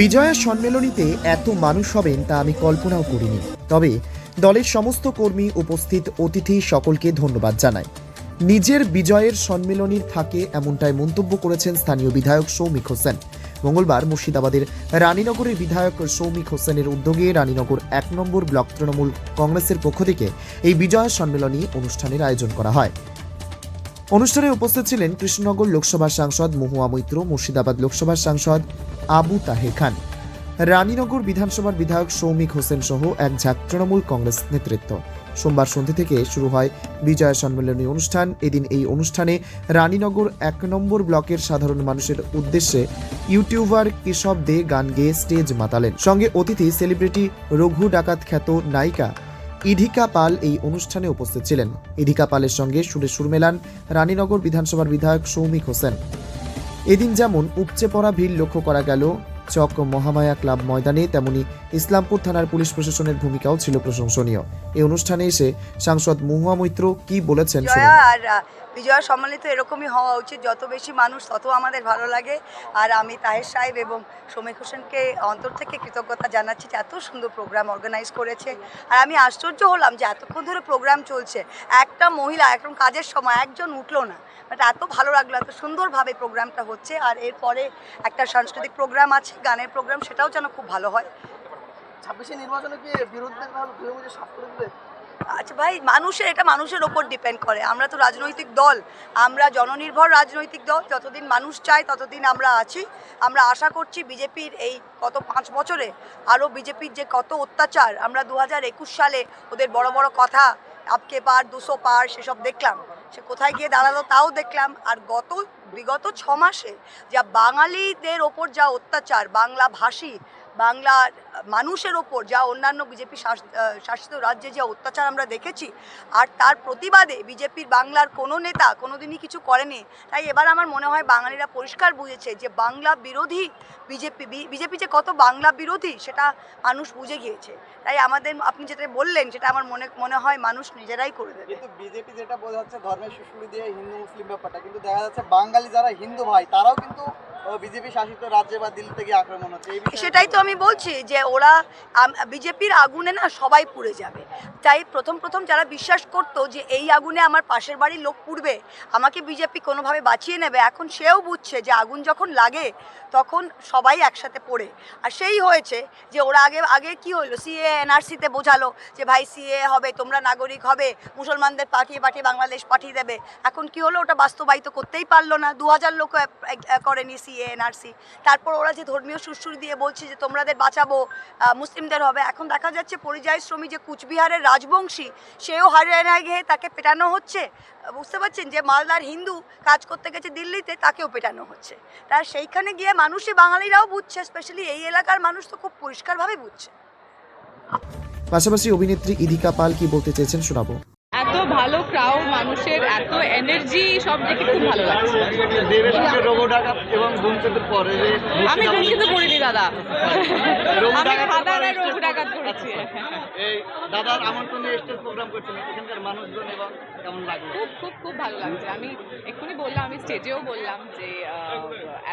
বিজয়া সম্মেলনীতে এত মানুষ হবেন তা আমি কল্পনাও করিনি। তবে দলের সমস্ত কর্মী উপস্থিত অতিথি সকলকে ধন্যবাদ জানাই। নিজের বিজয়ের সম্মেলনীর ফাঁকে এমনটাই মন্তব্য করেছেন স্থানীয় বিধায়ক সৌমিক হোসেন। মঙ্গলবার মুর্শিদাবাদের রানীনগরের বিধায়ক সৌমিক হোসেনের উদ্যোগে রানীনগর এক নম্বর ব্লক তৃণমূল কংগ্রেসের পক্ষ থেকে এই বিজয় সম্মেলনী অনুষ্ঠানের আয়োজন করা হয়। অনুষ্ঠানে উপস্থিত ছিলেন কৃষ্ণনগর লোকসভা সাংসদ মহুয়া মৈত্র, মুর্শিদাবাদ লোকসভার সাংসদ আবু তাহে খান। রানীনগর বিধানসভার বিধায়ক সৌমিক হোসেন সহ এক ঝাঁক তৃণমূল কংগ্রেস নেতৃত্ব। সোমবার সন্ধ্যে থেকে শুরু হয় বিজয় সম্মেলনী অনুষ্ঠান। এদিন এই অনুষ্ঠানে রানীনগর এক নম্বর ব্লকের সাধারণ মানুষের উদ্দেশ্যে ইউটিউবার কেশব দে গান গেয়ে স্টেজ মাতালেন। সঙ্গে অতিথি সেলিব্রিটি রঘু ডাকাত খ্যাত নায়িকা ইধিকা পাল এই অনুষ্ঠানে উপস্থিত ছিলেন। ইধিকা পালের সঙ্গে সুরে সুর মেলান, রানীনগর বিধানসভার বিধায়ক সৌমিক হোসেন। এদিন যেমন উপচে পড়া ভিড় লক্ষ্য করা গেল চক মহামায়া ক্লাব ময়দানে তেমনি ইসলামপুর থানার পুলিশ প্রশাসনের ভূমিকাও ছিল প্রশংসনীয়। এই অনুষ্ঠানে এসে সাংসদ মহুয়া মৈত্র কি বলেছেন আর বিজয়া সম্মানিত এরকমই হওয়া উচিত। যত বেশি মানুষ তত আমাদের ভালো লাগে। আর আমি তাহের সাহেব এবং সমীক হোসেনকে অন্তর থেকে কৃতজ্ঞতা জানাচ্ছি যে এত সুন্দর প্রোগ্রাম অর্গানাইজ করেছে। আর আমি আশ্চর্য হলাম যে এতক্ষণ ধরে প্রোগ্রাম চলছে। একটা মহিলা একদম কাজের সময় একজন উঠল না। বাট এত ভালো লাগল এত সুন্দরভাবে প্রোগ্রামটা হচ্ছে। আর এরপরে একটা সাংস্কৃতিক প্রোগ্রাম আছে। গানের প্রোগ্রাম সেটাও যেন খুব ভালো হয়। ছাব্বিশে নির্বাচনে কি দিবে? আচ্ছা ভাই মানুষের এটা মানুষের ওপর ডিপেন্ড করে। আমরা তো রাজনৈতিক দল। আমরা জননির্ভর রাজনৈতিক দল। যতদিন মানুষ চায় ততদিন আমরা আছি। আমরা আশা করছি বিজেপির এই গত পাঁচ বছরে আরও বিজেপির যে কত অত্যাচার আমরা দু হাজার একুশ সালে ওদের বড় বড় কথা আপকে পার দুশো পার সেসব দেখলাম। সে কোথায় গিয়ে দাঁড়াল তাও দেখলাম। আর গত, বিগত ছ মাসে যা বাঙালিদের ওপর যা অত্যাচার বাংলা ভাষী বাংলার মানুষের ওপর যা অন্যান্য বিজেপি শাসিত রাজ্যে যে অত্যাচার আমরা দেখেছি আর তার প্রতিবাদে বিজেপির বাংলার কোনো নেতা কোনোদিনই কিছু করেনি। তাই এবার আমার মনে হয় বাঙালিরা পরিষ্কার বুঝেছে যে বাংলা বিরোধী বিজেপি বিজেপি যে কত বাংলা বিরোধী সেটা মানুষ বুঝে গিয়েছে। তাই আমাদের আপনি যেটা বললেন সেটা আমার মনে মনে হয় মানুষ নিজেরাই করে দেবে। কিন্তু বিজেপি যেটা বোঝাচ্ছে ধর্মের সুশুলি দিয়ে হিন্দু মুসলিম ব্যাপারটা কিন্তু দেখা যাচ্ছে বাঙালি যারা হিন্দু ভাই তারাও কিন্তু বিজেপি শাসিত রাজ্যে বা দিল্লি থেকে আক্রমণ হচ্ছে। সেটাই তো আমি বলছি যে ওরা বিজেপির আগুনে না সবাই পুড়ে যাবে। তাই প্রথম প্রথম যারা বিশ্বাস করতো যে এই আগুনে আমার পাশের বাড়ির লোক পুড়বে, আমাকে বিজেপি কোনোভাবে বাঁচিয়ে নেবে, এখন সেও বুঝছে যে আগুন যখন লাগে, তখন সবাই একসাথে পড়ে। আর সেই হয়েছে যে ওরা আগে আগে কি হলো? সিএ, এনআরসিতে বোঝালো যে ভাই সিএ হবে, তোমরা নাগরিক হবে, মুসলমানদের পাঠিয়ে পাঠিয়ে বাংলাদেশ পাঠিয়ে দেবে। এখন কি হলো? ওটা বাস্তবায়িত করতেই পারল না। দু হাজার লোক করেনি সিএ, এনআরসি। তারপর ওরা যে ধর্মীয় সুশ্রুতি দিয়ে বলছে যে তোমরাদের বাঁচাবো মুসলিমদের হবে। এখন দেখা যাচ্ছে পরিযায়ী শ্রমিক যে কুচবিহারের রাজবংশী, সেও হারিয়ানায় গিয়ে তাকে পেটানো হচ্ছে। বুঝতে পারছেন? যে মালদার হিন্দু কাজ করতে গেছে দিল্লিতে, তাকেও পেটানো হচ্ছে। তার সেইখানে গিয়ে মানুষই বাঙালিরাও বুঝছে স্পেশালি এই এলাকার মানুষ তো খুব পরিষ্কারভাবে বুঝছে। পাশাপাশি অভিনেত্রী ইদিকা পাল কি বলতে চেয়েছেন শোনাবো। এত ভালো ক্রাউড মানুষের এত এনার্জি সব দেখে খুব ভালো লাগছে। এবং পরে আমি কিন্তু পড়িনি দাদা। আমি আর রঘু ডাকাত করেছি এই দাদার আমন্ত্রণে স্টেজ প্রোগ্রাম করছিলেন এখানকার মানুষজন এবং কেমন লাগল? খুব খুব খুব ভালো লাগছে। আমি এক্ষুনি বললাম আমি স্টেজেও বললাম যে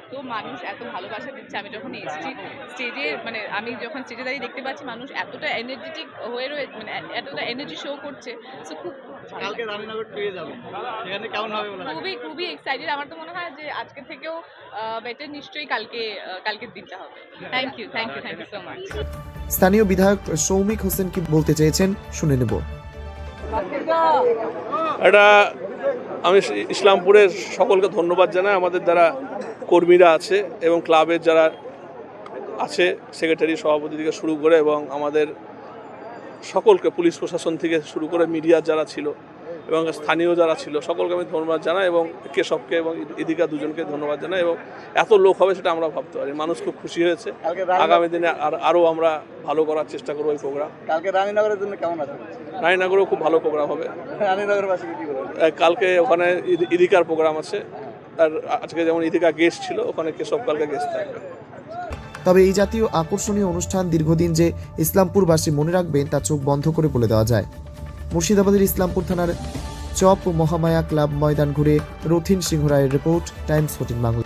এত মানুষ এত ভালোবাসা দিচ্ছে। আমি যখন এসেছি স্টেজে মানে আমি যখন স্টেজে দাঁড়িয়ে দেখতে পাচ্ছি মানুষ এতটা এনার্জেটিক হয়ে রয়েছে মানে এতটা এনার্জি শো করছে। সো খুব কালকে রানীনগর পেয়ে যাবে। সেখানে কেমন হবে বলে? খুবই খুবই এক্সাইটেড আমার তো মনে হয় যে আজকে থেকেও বেটার নিশ্চয়ই কালকে কালকের দিনটা হবে। Thank you thank you thank you so much স্থানীয় বিধায়ক সৌমিক হোসেন কি বলতে চেয়েছেন শুনে নেব। এটা আমি ইসলামপুরের সকলকে ধন্যবাদ জানাই। আমাদের যারা কর্মীরা আছে এবং ক্লাবের যারা আছে সেক্রেটারি সভাপতি থেকে শুরু করে এবং আমাদের সকলকে পুলিশ প্রশাসন থেকে শুরু করে মিডিয়ার যারা ছিল এবং স্থানীয় যারা ছিল সকলকে আমি ধন্যবাদ জানাই এবং কেশবকে এবং ইদিকা দুজনকে ধন্যবাদ জানাই এবং এত লোক হবে সেটা আমরা ভাবতে পারি মানুষ খুব খুশি হয়েছে। আগামী দিনে আর আরও আমরা ভালো করার চেষ্টা করব এই প্রোগ্রাম কালকে রানীনগরের জন্য কেমন আছে? রায়নগরেও খুব ভালো প্রোগ্রাম হবে। কালকে ওখানে ইদ- ইদিকার প্রোগ্রাম আছে। আর আজকে যেমন ইদিকা গেস্ট ছিল ওখানে কেশব কালকে গেস্ট থাকবে। তবে এই জাতীয় আকর্ষণীয় অনুষ্ঠান দীর্ঘদিন যে ইসলামপুরবাসী মনে রাখবেন তা চোখ বন্ধ করে বলে দেওয়া যায়। মুর্শিদাবাদের ইসলামপুর থানার চপ মহামায়া ক্লাব ময়দান ঘুরে রথিন সিংহ রায়ের রিপোর্ট, টাইমস ফোর্টিন বাংলা।